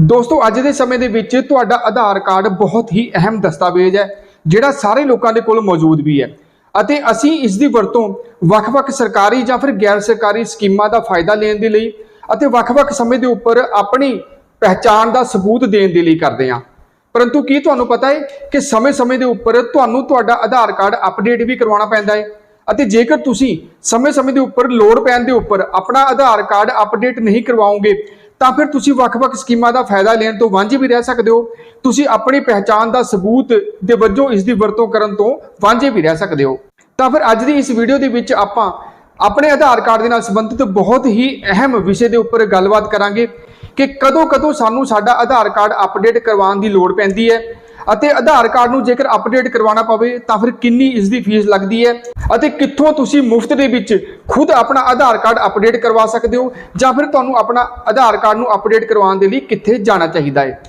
ਦੋਸਤੋ, ਅੱਜ ਦੇ ਸਮੇਂ ਦੇ ਵਿੱਚ ਤੁਹਾਡਾ ਆਧਾਰ ਕਾਰਡ ਬਹੁਤ ਹੀ ਅਹਿਮ ਦਸਤਾਵੇਜ਼ ਹੈ, ਜਿਹੜਾ ਸਾਰੇ ਲੋਕਾਂ ਦੇ ਕੋਲ ਮੌਜੂਦ ਵੀ ਹੈ। ਅਤੇ ਅਸੀਂ ਇਸ ਦੀ ਵਰਤੋਂ ਵੱਖ-ਵੱਖ ਸਰਕਾਰੀ ਜਾਂ ਫਿਰ ਗੈਰ ਸਰਕਾਰੀ ਸਕੀਮਾਂ ਦਾ ਫਾਇਦਾ ਲੈਣ ਦੇ ਲਈ ਅਤੇ ਵੱਖ-ਵੱਖ ਸਮੇਂ ਦੇ ਉੱਪਰ ਆਪਣੀ ਪਹਿਚਾਣ ਦਾ ਸਬੂਤ ਦੇਣ ਦੇ ਲਈ ਕਰਦੇ ਹਾਂ। ਪਰੰਤੂ ਕੀ ਤੁਹਾਨੂੰ ਪਤਾ ਹੈ ਕਿ ਸਮੇਂ-ਸਮੇਂ ਦੇ ਉੱਪਰ ਤੁਹਾਨੂੰ ਤੁਹਾਡਾ ਆਧਾਰ ਕਾਰਡ ਅਪਡੇਟ ਵੀ ਕਰਵਾਉਣਾ ਪੈਂਦਾ ਹੈ ਅਤੇ ਜੇਕਰ ਤੁਸੀਂ ਸਮੇਂ-ਸਮੇਂ ਦੇ ਉੱਪਰ ਲੋੜ ਪੈਣ ਦੇ ਉੱਪਰ ਆਪਣਾ ਆਧਾਰ ਕਾਰਡ ਅਪਡੇਟ ਨਹੀਂ ਕਰਵਾਓਗੇ ਤਾਂ ਫਿਰ ਤੁਸੀਂ ਵੱਖ-ਵੱਖ ਸਕੀਮਾਂ ਦਾ ਫਾਇਦਾ ਲੈਣ ਤੋਂ ਵਾਂਝੇ ਵੀ ਰਹਿ ਸਕਦੇ ਹੋ। ਤੁਸੀਂ ਆਪਣੀ ਪਹਿਚਾਣ ਦਾ ਸਬੂਤ ਦੇ ਵਜੋਂ ਇਸ ਦੀ ਵਰਤੋਂ ਕਰਨ ਤੋਂ ਵਾਂਝੇ ਵੀ ਰਹਿ ਸਕਦੇ ਹੋ। ਤਾਂ ਫਿਰ ਅੱਜ ਦੀ ਇਸ ਵੀਡੀਓ ਦੇ ਵਿੱਚ ਆਪਾਂ ਆਪਣੇ ਆਧਾਰ ਕਾਰਡ ਦੇ ਨਾਲ ਸੰਬੰਧਿਤ ਬਹੁਤ ਹੀ ਅਹਿਮ ਵਿਸ਼ੇ ਦੇ ਉੱਪਰ ਗੱਲਬਾਤ ਕਰਾਂਗੇ। ਕਿ ਕਦੋਂ ਕਦੋਂ ਸਾਨੂੰ ਸਾਡਾ ਆਧਾਰ ਕਾਰਡ ਅਪਡੇਟ ਕਰਵਾਉਣ ਦੀ ਲੋੜ ਪੈਂਦੀ ਹੈ ਅਤੇ ਆਧਾਰ ਕਾਰਡ ਨੂੰ ਜੇਕਰ ਅਪਡੇਟ ਕਰਵਾਉਣਾ ਪਵੇ ਤਾਂ ਫਿਰ ਕਿੰਨੀ ਇਸ ਦੀ ਫੀਸ ਲੱਗਦੀ ਹੈ ਅਤੇ ਕਿੱਥੋਂ ਤੁਸੀਂ ਮੁਫਤ ਦੇ ਵਿੱਚ ਖੁਦ ਆਪਣਾ ਆਧਾਰ ਕਾਰਡ ਅਪਡੇਟ ਕਰਵਾ ਸਕਦੇ ਹੋ ਜਾਂ ਫਿਰ ਤੁਹਾਨੂੰ ਆਪਣਾ ਆਧਾਰ ਕਾਰਡ ਨੂੰ ਅਪਡੇਟ ਕਰਵਾਉਣ ਦੇ ਲਈ ਕਿੱਥੇ ਜਾਣਾ ਚਾਹੀਦਾ ਹੈ।